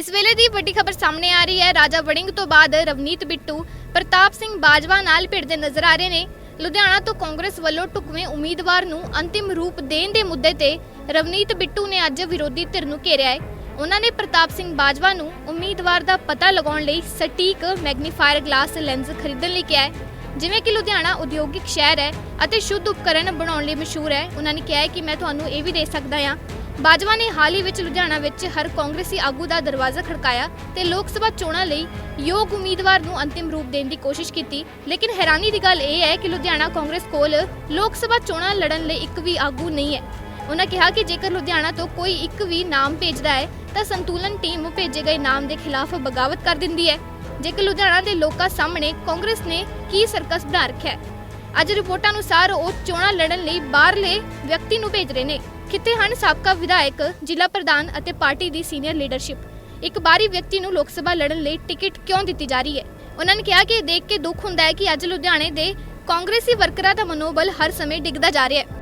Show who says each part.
Speaker 1: ਇਸ ਵੇਲੇ ਦੀ ਵੱਡੀ ਖਬਰ ਸਾਹਮਣੇ ਆ ਰਹੀ ਹੈ। ਰਾਜਾ ਵੜਿੰਗ ਤੋਂ ਬਾਅਦ ਰਵਨੀਤ ਬਿੱਟੂ, ਪ੍ਰਤਾਪ ਸਿੰਘ ਬਾਜਵਾ ਨਾਲ ਭਿੜਦੇ ਨਜ਼ਰ ਆ ਰਹੇ ਨੇ। ਲੁਧਿਆਣਾ ਤੋਂ ਕਾਂਗਰਸ ਵੱਲੋਂ ਢੁਕਵੇਂ ਉਮੀਦਵਾਰ ਨੂੰ ਅੰਤਿਮ ਰੂਪ ਦੇਣ ਦੇ ਮੁੱਦੇ ਤੇ ਰਵਨੀਤ ਬਿੱਟੂ ਨੇ ਅੱਜ ਵਿਰੋਧੀ ਧਿਰ ਨੂੰ ਘੇਰਿਆ ਹੈ। ਉਹਨਾਂ ਨੇ ਪ੍ਰਤਾਪ ਸਿੰਘ ਬਾਜਵਾ ਨੂੰ ਉਮੀਦਵਾਰ ਦਾ ਪਤਾ ਲਗਾਉਣ ਲਈ ਸਟੀਕ ਮੈਗਨੀਫਾਇਰ ਗਲਾਸ ਲੈਂਸ ਖਰੀਦਣ ਲਈ ਕਿਹਾ ਹੈ। ਜਿਵੇਂ ਕਿ ਲੁਧਿਆਣਾ ਉਦਯੋਗਿਕ ਸ਼ਹਿਰ ਹੈ ਅਤੇ ਸ਼ੁੱਧ ਉਪਕਰਨ ਬਣਾਉਣ ਲਈ ਮਸ਼ਹੂਰ ਹੈ। ਉਹਨਾਂ ਨੇ ਕਿਹਾ ਹੈ ਕਿ ਮੈਂ ਤੁਹਾਨੂੰ ਇਹ ਵੀ ਦੇ ਸਕਦਾ ਹਾਂ ਬਾਜਵਾ ਨੇ ਹਾਲ ਹੀ ਵਿੱਚ ਲੁਧਿਆਣਾ ਵਿੱਚ ਹਰ ਕਾਂਗਰਸੀ ਆਗੂ ਦਾ ਦਰਵਾਜ਼ਾ ਖੜਕਾਇਆ ਤੇ ਲੋਕ ਸਭਾ ਚੋਣਾਂ ਲਈ ਯੋਗ ਉਮੀਦਵਾਰ ਨੂੰ ਅੰਤਿਮ ਰੂਪ ਦੇਣ ਦੀ ਕੋਸ਼ਿਸ਼ ਕੀਤੀ। ਲੇਕਿਨ ਹੈਰਾਨੀ ਦੀ ਗੱਲ ਇਹ ਹੈ ਕਿ ਲੁਧਿਆਣਾ ਕਾਂਗਰਸ ਕੋਲ ਲੋਕ ਸਭਾ ਚੋਣਾਂ ਲੜਨ ਲਈ ਇੱਕ ਵੀ ਆਗੂ ਨਹੀਂ ਹੈ। ਉਹਨਾਂ ਕਿਹਾ ਕਿ ਜੇਕਰ ਲੁਧਿਆਣਾ ਤੋਂ ਕੋਈ ਇੱਕ ਵੀ ਨਾਮ ਭੇਜਦਾ ਹੈ, ਤਾਂ ਸੰਤੁਲਨ ਟੀਮ ਭੇਜੇ ਗਏ ਨਾਮ ਦੇ ਖਿਲਾਫ ਬਗਾਵਤ ਕਰ ਦਿੰਦੀ ਹੈ। ਜੇਕਰ ਲੁਧਿਆਣਾ ਦੇ ਲੋਕਾਂ ਸਾਹਮਣੇ ਕਾਂਗਰਸ ਨੇ ਕੀ ਸਰਕਸ ਬਣਾ ਰੱਖਿਆ ਹੈ? ਅੱਜ ਰਿਪੋਰਟਾਂ ਅਨੁਸਾਰ ਉਹ ਚੋਣਾਂ ਲੜਨ ਲਈ ਬਾਹਰਲੇ ਵਿਅਕਤੀ ਨੂੰ ਭੇਜ ਰਹੇ ਨੇ। ਕਿਤੇ ਹਨ ਸਾਬਕਾ ਵਿਧਾਇਕ, ਜ਼ਿਲ੍ਹਾ ਪ੍ਰਧਾਨ ਅਤੇ ਪਾਰਟੀ ਦੀ ਸੀਨੀਅਰ ਲੀਡਰਸ਼ਿਪ? ਇੱਕ ਬਾਹਰੀ ਵਿਅਕਤੀ ਨੂੰ ਲੋਕ ਸਭਾ ਲੜਨ ਲਈ ਟਿਕਟ ਕਿਉਂ ਦਿੱਤੀ ਜਾ ਰਹੀ ਹੈ? ਉਹਨਾਂ ਨੇ ਕਿਹਾ ਕਿ ਇਹ ਦੇਖ ਕੇ ਦੁੱਖ ਹੁੰਦਾ ਹੈ ਕਿ ਅੱਜ ਲੁਧਿਆਣੇ ਦੇ ਕਾਂਗਰਸੀ ਵਰਕਰਾਂ ਦਾ ਮਨੋਬਲ ਹਰ ਸਮੇਂ ਡਿੱਗਦਾ ਜਾ ਰਿਹਾ ਹੈ।